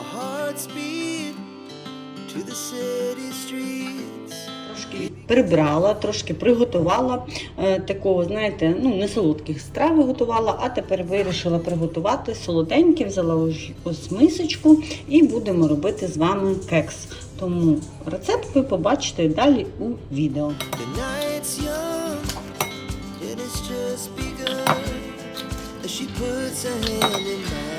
our hearts beat to the city streets. Трошки прибрала, трошки приготувала е, такого, знаєте, ну не солодких страв готувала, а тепер вирішила приготувати солоденькі, взяла ось- ось мисочку і будемо робити з вами кекс. Тому рецепт ви побачите далі у відео. She puts her hand in mine,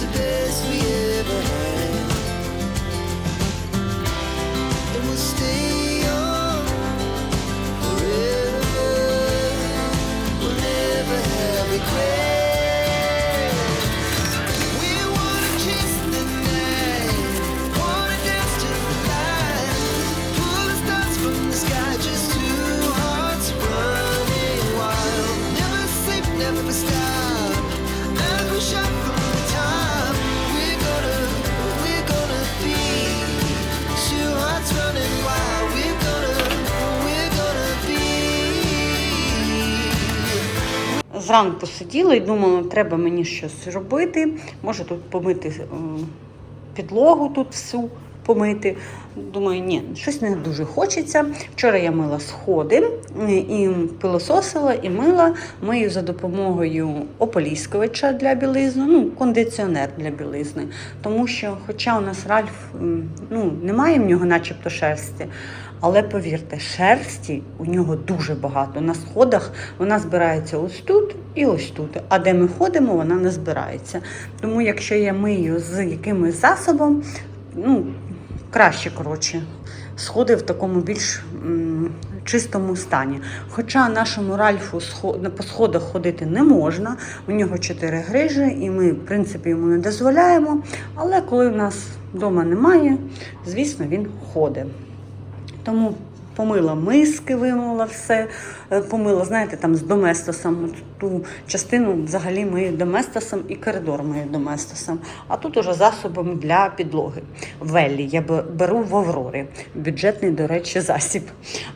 the best we ever Зранку сиділа і думала, треба мені щось робити. Може тут помити е, підлогу тут всю помити. Думаю, ні, щось не дуже хочеться. Вчора я мила сходи е, і пилососила, і мила. Мию за допомогою ополіскувача для білизни, ну, кондиціонер для білизни. Тому що, хоча у нас Ральф ну, немає в нього начебто шерсті, але повірте, шерсті у нього дуже багато. На сходах вона збирається ось тут і ось тут. А де ми ходимо, вона не збирається. Тому якщо я мию з якимось засобом, ну, краще, коротше, сходи в такому більш м, чистому стані. Хоча нашому Ральфу по сходах ходити не можна, у нього чотири грижі, і ми, в принципі, йому не дозволяємо. Але коли в нас вдома немає, звісно, він ходить. Тому помила миски, вимила все, е, помила, знаєте, там з доместосом. Ту частину взагалі мию доместосом і коридор мию доместосом. А тут уже засобом для підлоги. Веллі я беру в Аврорі. Бюджетний, до речі, засіб.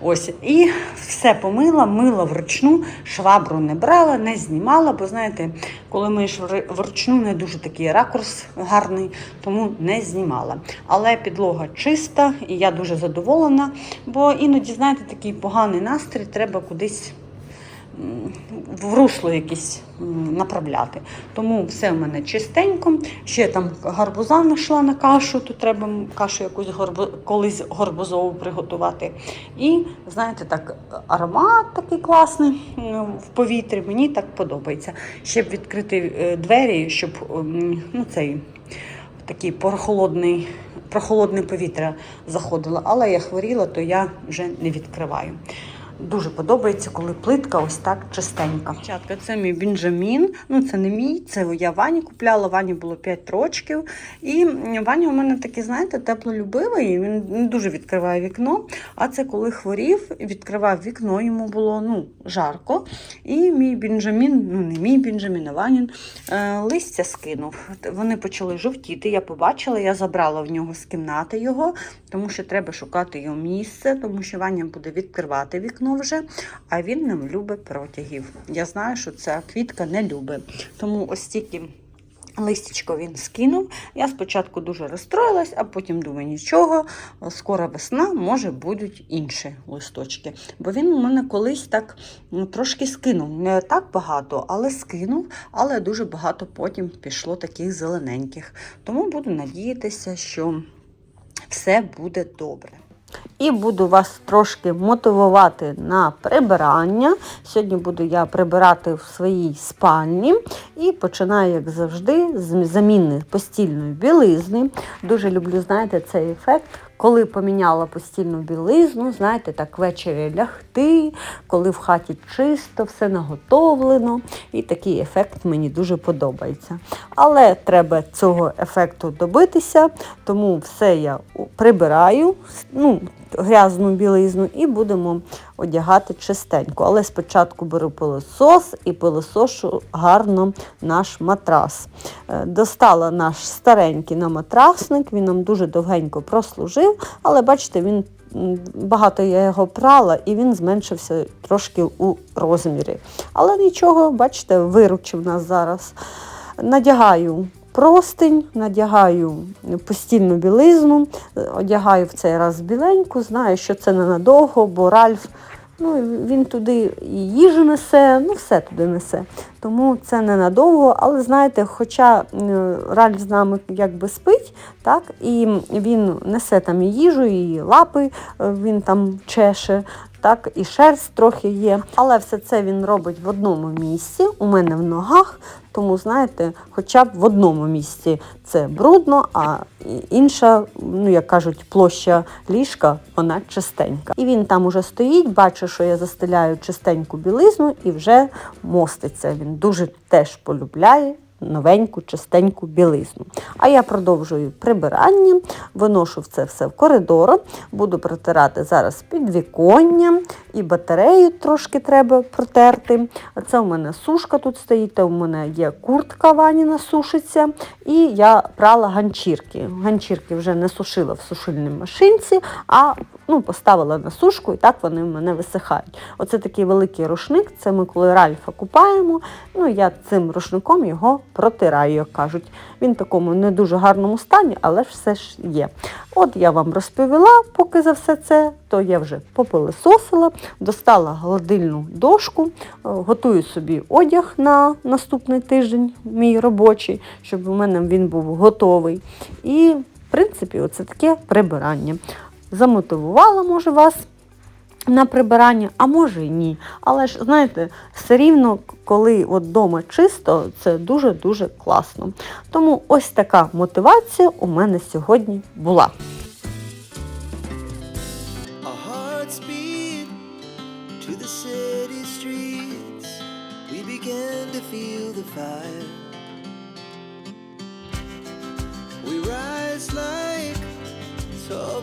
Ось. І все помила, мила вручну, швабру не брала, не знімала, бо знаєте, коли миєш вручну, не дуже такий ракурс гарний, тому не знімала. Але підлога чиста, і я дуже задоволена, бо іноді, знаєте, такий поганий настрій треба кудись в русло якесь направляти. Тому все в мене чистенько. Ще там гарбуза знайшла на кашу, то треба кашу якусь горбу, колись горбузову приготувати. І знаєте, так, аромат такий класний в повітрі. Мені так подобається. Ще б відкрити е, двері, щоб ну, цей такий прохолодний, прохолодне повітря заходило. Але я хворіла, то я вже не відкриваю. Дуже подобається, коли плитка ось так чистенька. Дівчатка, це мій Бенджамін. Ну, це не мій, це я Вані купляла. Вані було 5 років. І Ваня у мене такий, знаєте, теплолюбивий. Він не дуже відкриває вікно. А це коли хворів, відкривав вікно, йому було ну, жарко. І мій Бенджамін, ну не мій Бенджамін, а Ванін, е, листя скинув. Вони почали жовтіти. Я побачила, я забрала в нього з кімнати його, тому що треба шукати його місце, тому що Ваня буде відкривати вікно вже, а він не любить протягів. Я знаю, що ця квітка не любить. Тому ось тільки. Листячко він скинув. Я спочатку дуже розстроїлась, а потім думаю, нічого, скоро весна, може будуть інші листочки. Бо він у мене колись так ну, трошки скинув. Не так багато, але скинув, але дуже багато потім пішло таких зелененьких. Тому буду надіятися, що все буде добре. І буду вас трошки мотивувати на прибирання. Сьогодні буду я прибирати в своїй спальні і починаю, як завжди, з заміни постільної білизни. Дуже люблю, знаєте, цей ефект. Коли поміняла постільну білизну, знаєте, так ввечері лягти, коли в хаті чисто, все наготовлено. І такий ефект мені дуже подобається. Але треба цього ефекту добитися, тому все я прибираю, ну, грязну білизну, і будемо одягати чистенько. Але спочатку беру пилосос і пилосошу гарно наш матрас. Е, Достала наш старенький на матрасник, він нам дуже довгенько прослужив, але бачите, він. Багато я його прала, і він зменшився трошки у розмірі. Але нічого, бачите, виручив нас зараз. Надягаю простинь, надягаю постільну білизну, одягаю в цей раз біленьку, знаю, що це ненадовго, бо Ральф ну, він туди і їжу несе, ну все туди несе. Тому це ненадовго, але знаєте, хоча е, Ральф з нами якби спить, так, і він несе там і їжу, і лапи е, він там чеше. Так, і шерсть трохи є, але все це він робить в одному місці, у мене в ногах. Тому, знаєте, хоча б в одному місці це брудно, а інша, ну як кажуть, площа ліжка, вона чистенька. І він там уже стоїть, бачить, що я застеляю чистеньку білизну і вже моститься. Він дуже теж полюбляє. Новеньку, чистеньку білизну. А я продовжую прибирання, виношу це все в коридор, буду протирати зараз підвіконня і батарею трошки треба протерти. Це у мене сушка тут стоїть, у мене є куртка ваніна сушиться, і я прала ганчірки. Ганчірки вже не сушила в сушильній машинці, а ну, поставила на сушку, і так вони в мене висихають. Оце такий великий рушник, це ми коли Ральфа купаємо. Ну, я цим рушником його протираю, як кажуть. Він в такому не дуже гарному стані, але все ж є. От я вам розповіла, поки за все це, то я вже попилисосила, достала гладильну дошку, е, готую собі одяг на наступний тиждень, мій робочий, щоб у мене він був готовий. І, в принципі, оце таке прибирання. Замотивувала, може, вас на прибирання, а може і ні. Але ж, знаєте, все рівно, коли от вдома чисто, це дуже-дуже класно. Тому ось така мотивація у мене сьогодні була. Like tall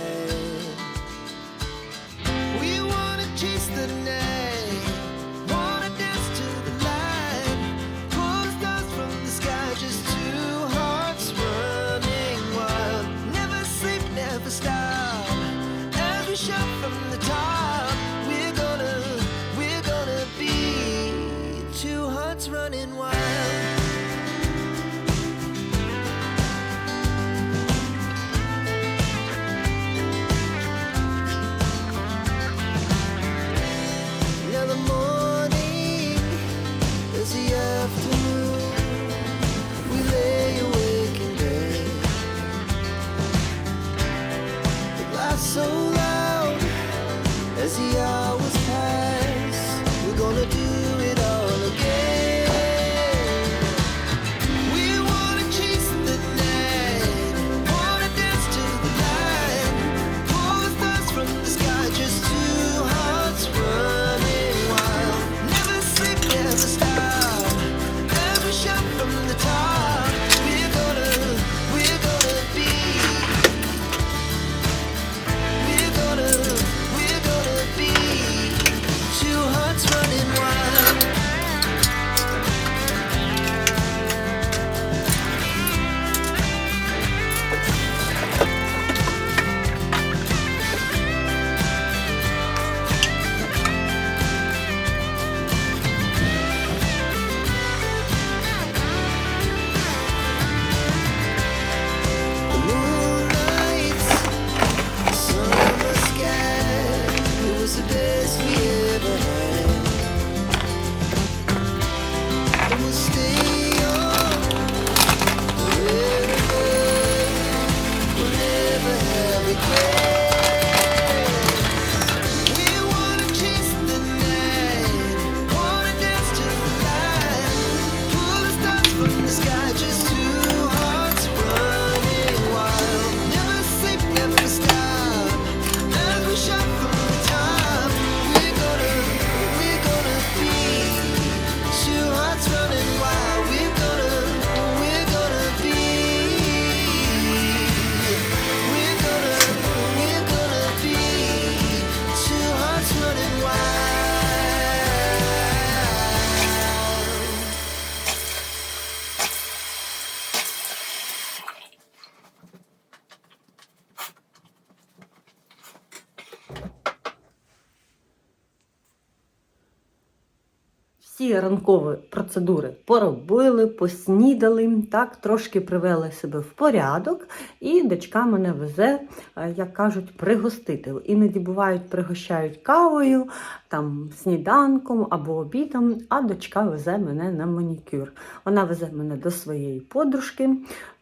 Всі ранкові процедури поробили, поснідали, так, трошки привели себе в порядок, і дочка мене везе, е, як кажуть, пригостити. Іноді бувають, пригощають кавою, там, сніданком або обідом, а дочка везе мене на манікюр. Вона везе мене до своєї подружки.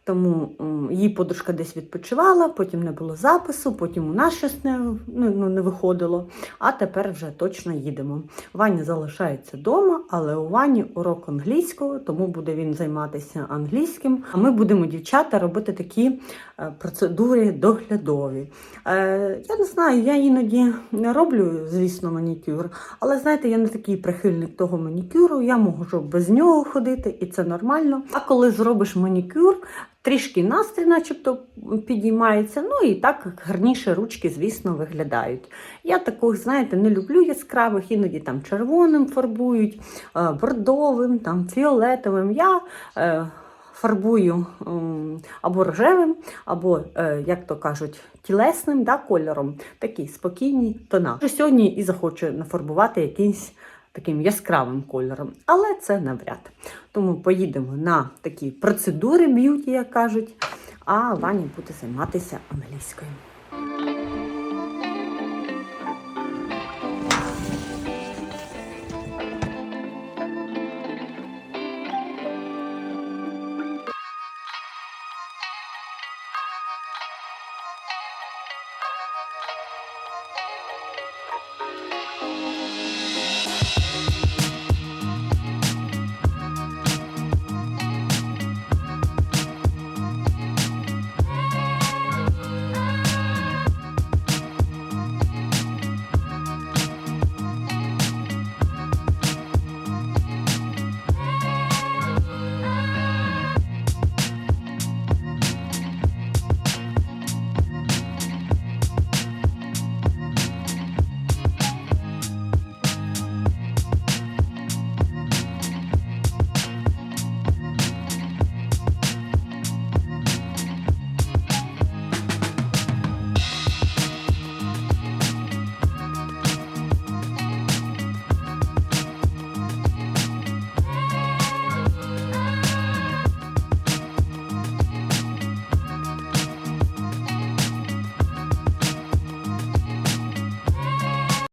Тому її подружка десь відпочивала, потім не було запису, потім у нас щось не, ну, ну, не виходило. А тепер вже точно їдемо. Ваня залишається вдома, але у Вані урок англійського, тому буде він займатися англійським. А ми будемо, дівчата, робити такі е, процедури доглядові. Е, я не знаю, я іноді не роблю, звісно, манікюр, але знаєте, я не такий прихильник того манікюру, я можу без нього ходити, і це нормально. А коли зробиш манікюр, трішки настрій, начебто, підіймається, ну і так гарніше ручки, звісно, виглядають. Я таких, знаєте, не люблю яскравих, іноді там червоним фарбують, е, бордовим, там фіолетовим. Я е, фарбую м, або рожевим, або, е, як то кажуть, тілесним да, кольором. Такі спокійні тона. Сьогодні і захочу нафарбувати якимсь таким яскравим кольором, але це навряд. Тому поїдемо на такі процедури б'юті, як кажуть, а Ваня буде займатися англійською.